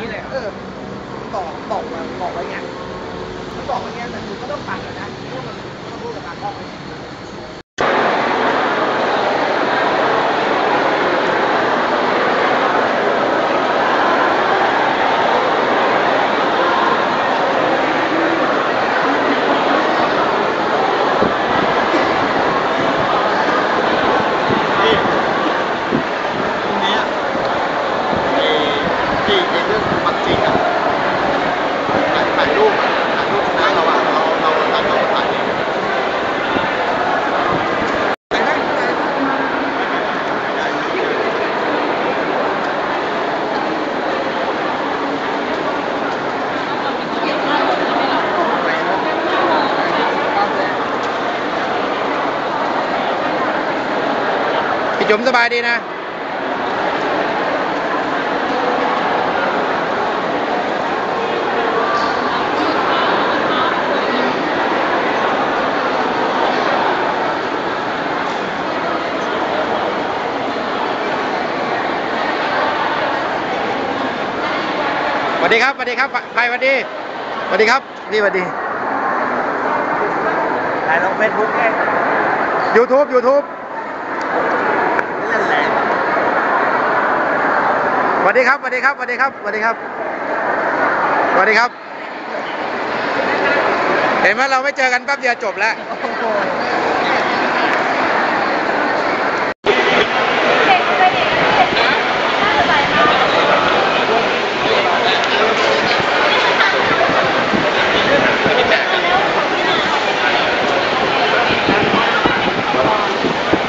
นี้เลยเออบอกบอกมาบอกไว้ไงมันบอกไว้ไงแต่คุณก็ต้องปัดอะนะเพราะมันต้องรู้กับการออกไปนี่ตรงนี้อะไอ้ที่ไอ้เรื่องปักจริงอะถ่ายถ่ายรูปอะถ่ายรูปชนะเราอะเราเราตั้งเราถ่ายเอง ไปได้ไปได้ พี่ จุ๋มสบายดีนะ สวัสดีครับ สวัสดีครับไปสวัสดี สวัสดีครับ นี่สวัสดีถ่ายลงเฟซบุ๊กไง YouTube YouTube เล่นแหลม สวัสดีครับสวัสดีครับสวัสดีครับสวัสดีครับสวัสดีครับ เห็นไหมเราไม่เจอกันแป๊บเดียวจบแล้ว โอ้โห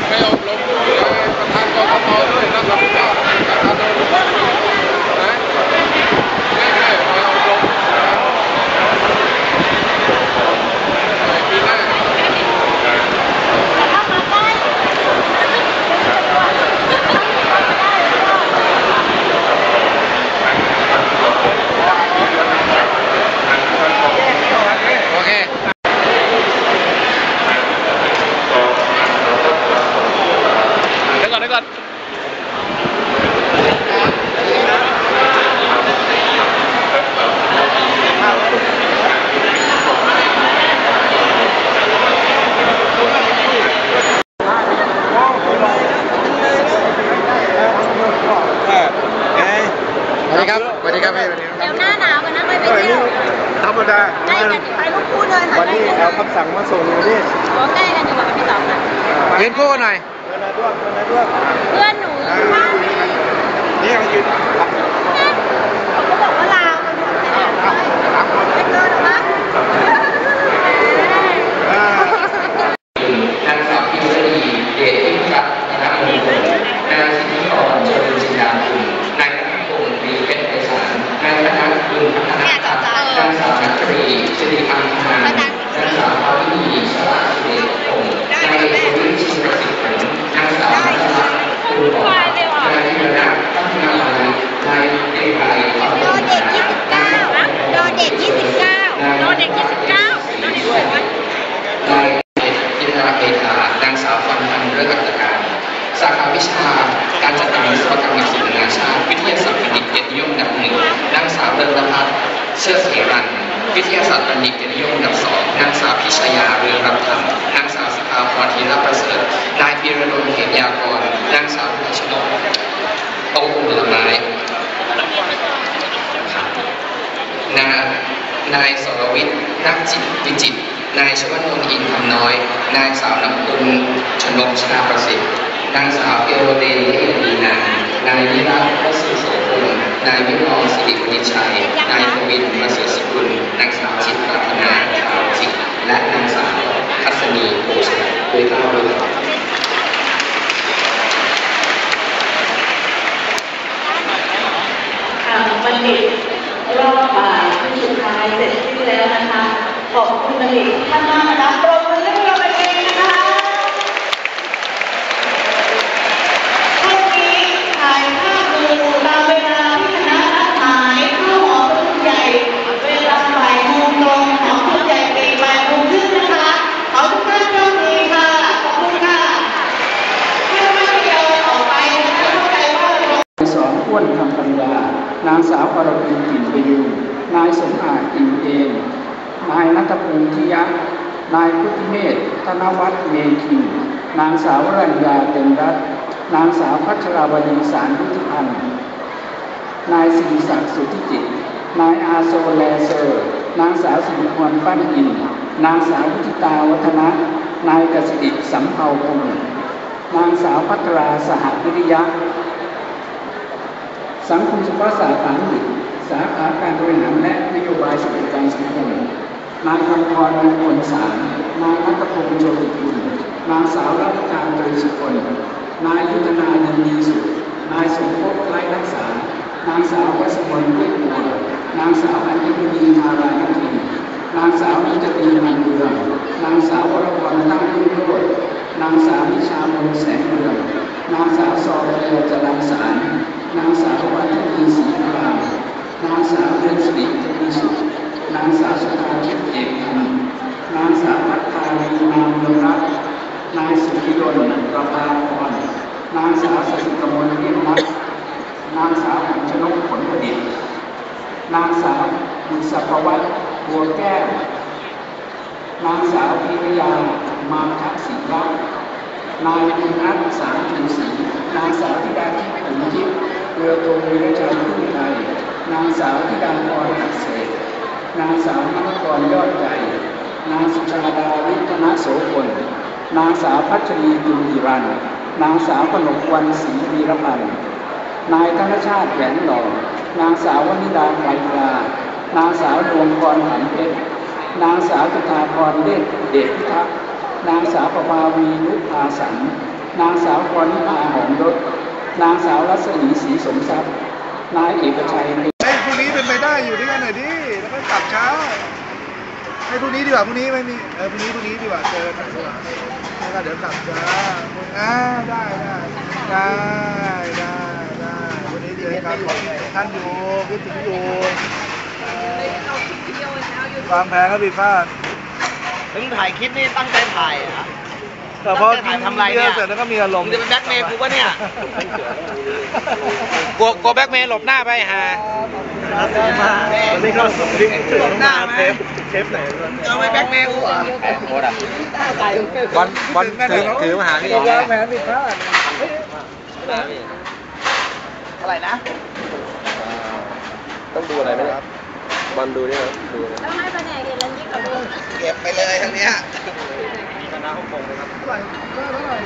ไม่อบรมประธานกกตด้วยรับผิดชอบประธานกกตนะไม่ใช่ไปอบรมปีหน้า โอเค เดี๋ยวก่อนเดี๋ยวก่อน สวัสดีครับ สวัสดีครับพี่สวัสดีครับ เดี๋ยวหน้าหนาวกั นนะไปไปเที่ยวธรรมดาใกล้กันไปลูกคู่เดินวันนี้เอาคำสั่งมาส่งอยู่นี่ขอใกล้กันอยู่กับพี่สองนะยืนคู่กันหน่อยเดินมาด้วยเดินมาด้วยเพื่อนหนูว่านี่ยังยืน เขาก็บอกว่าลาวมันหมดเลยไม่เกินหรอมั้ง นางสาวพิมพ์ดีเดชอินทรัตน์นามงคลนางสิทธิกรเจริญจินดาคุณนายธนพงศ์ดีเพชรไพศาลนายธนคุณพัฒนาพัฒน์นางสาวนั ท วิทยาศาสตร์บัณฑิตเกียรตินิยมอันดับสองนางสาวพิชยาเรืองรัธรรมนางสาวสภาพรธีรประเสริฐนายพีระดลเหตยากรนางสาวพิชนกโตผลไม้นานายสรวิทย์นักจิตวิจิตนายชวนนท์อินทำน้อย นายสาวน้ำคุณชนกชนาประสิทธิ์นางสาวเอโรเดนเอดีนานายนิรัตน์วสุโสพล นายวิมลสิริวิชัย นายทวินประเสริฐสกุลนางสาวจิตปรารถนาขาวจิต และนางสาวทัศนีโพชัยด้วยเกล้าด้วยกระหม่อมบัณฑิตรอบบ่ายที่สุดท้ายเสร็จสิ้นแล้วนะคะ ขอบคุณบัณฑิตท่านมากนะคะปรบมือให้พวกเราเป็นเองนะคะช่วงนี้ถ่ายภาพดูตามเวลาที่คณะนัดหมายเข้าหอประชุมใหญ่ เวลาบ่ายโมงตรงหอประชุมใหญ่ปีบ่ายโมงครึ่งนะคะ ขอทุกท่านโชคดีค่ะ ขอบคุณค่ะเพื่อไม่ให้เราออกไปนะคะเข้าใจว่าเรา สองอ้วนทำไป ปัญญา นางสาวอรพินกลิ่นประยูนนายสมอาจอิ่มเอม นายนัทพงษ์ทิยะ นายพุทธิเมธธนวัฒน์เมคินนางสาวรัญญาเต็มรัตน์นางสาวพัชราวดีสารพุทธิพันธ์นายสิริศักดิ์สุทธิจิต นายอาโซแลเซอร์ นางสาวสิริพรปั้นอิน นางสาววุฒิตาวัฒนะ นายกสิดิสำเภาพงศ์นางสาวพัตราสหวิริยะ สังคมสุภาษาฐานหนึ่งสาขาการบริหารและนโยบายสวัสดิการสังคม นายคำพรมงคลสารนายนัทพงษ์โชติกุลนางสาวรัตการตรีสุคนนายยุทธนายินดีสุขนายสมภพไร้รักษา นางสาววัชมนเวทบัวนางสาวอัญมณีนารายณทินนางสาวนิจตีมันเมืองนางสาววรวรตั้งรุ่งโรจน์นางสาวนิชามนแสงเมืองนางสาวซอเรียจรังสารนางสาว ยนต์ประภาพรนางสาวสสิกมลเลี่ยมนักนางสาวหัญชนกผลประดิษฐ์นางสาวบุษภวัฒน์บัวแก้ว นางสาวพิรยา มาทักศิรักษ์นายบุญรัตน์สามชูศรีนางสาวธิดาทิพย์ขุนทิพย์เรือโทวีรชัยพึ่งไทยนางสาวธิดาพรหักเศษนางสาวนักกรยอดใจ นางสุชาดาวิทนโสพล นางสาวพัชรีจุลีรัน นางสาวกนกวันศรีวีรพันธ์นายธนชาติแหวนหล่อนางสาววนิดาไกรลานางสาวดวงพรหันเพชรนางสาวจุฑาพรเดชเดชพิทักษ์นางสาวประภาวีนุภาสันนางสาวพรนิพาหอมรถนางสาวรัศมีศรีสมทรัพย์ นายเอกชัยไอ้ยพรุ่นี้เป็นไปได้อยู่ด้วยกันหน่อยดิ แล้วก็กลับเช้า ให้พรุ่งนี้ดีกว่าพรุ่งนี้ไม่มีเออพรุ่งนี้พรุ่งนี้ดีกว่าเจอกันดีกว่าแล้วเดี๋ยวกลับจ้าอ่าได้ได้ได้ได้ได้วันนี้เจอกันท่านอยู่คิดถึงอยู่วางแผนก็ผิดพลาดถึงถ่ายคลิปนี่ตั้งใจถ่ายอะ แต่พอตั้งใจถ่ายทำอะไรเนี่ยเสร็จแล้วก็มีอารมมึณ์งจะเป็นแบล็กเมย์กูปะเนี่ยกลัวกลัวแบ็กเมย์หลบหน้าไปหาวันนี้ก็ถึงหน้าเทปเทปไหนจะไม่แบล็กเมย์กูเหรอบอลบอลถือถือมาหาพี่วางแผนผิดพลาดอะไรนะ ต้องดูอะไรไหมครับบอลดูนี่ครับดูนะต้องให้แผนกเห็นแล้วยิ่งกว่าเดิมเก็บไปเลยทั้งเนี้ยคณะ ฮ่องกงเลยครับเท่าไหร่เท่าไหร่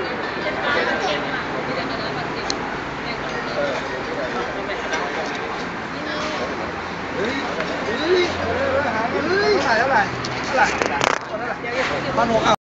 เฮ้ยเฮ้ยเฮ้ยเท่าไหร่เท่าไหร่เท่าไหร่เท่าไหร่พันหกอะ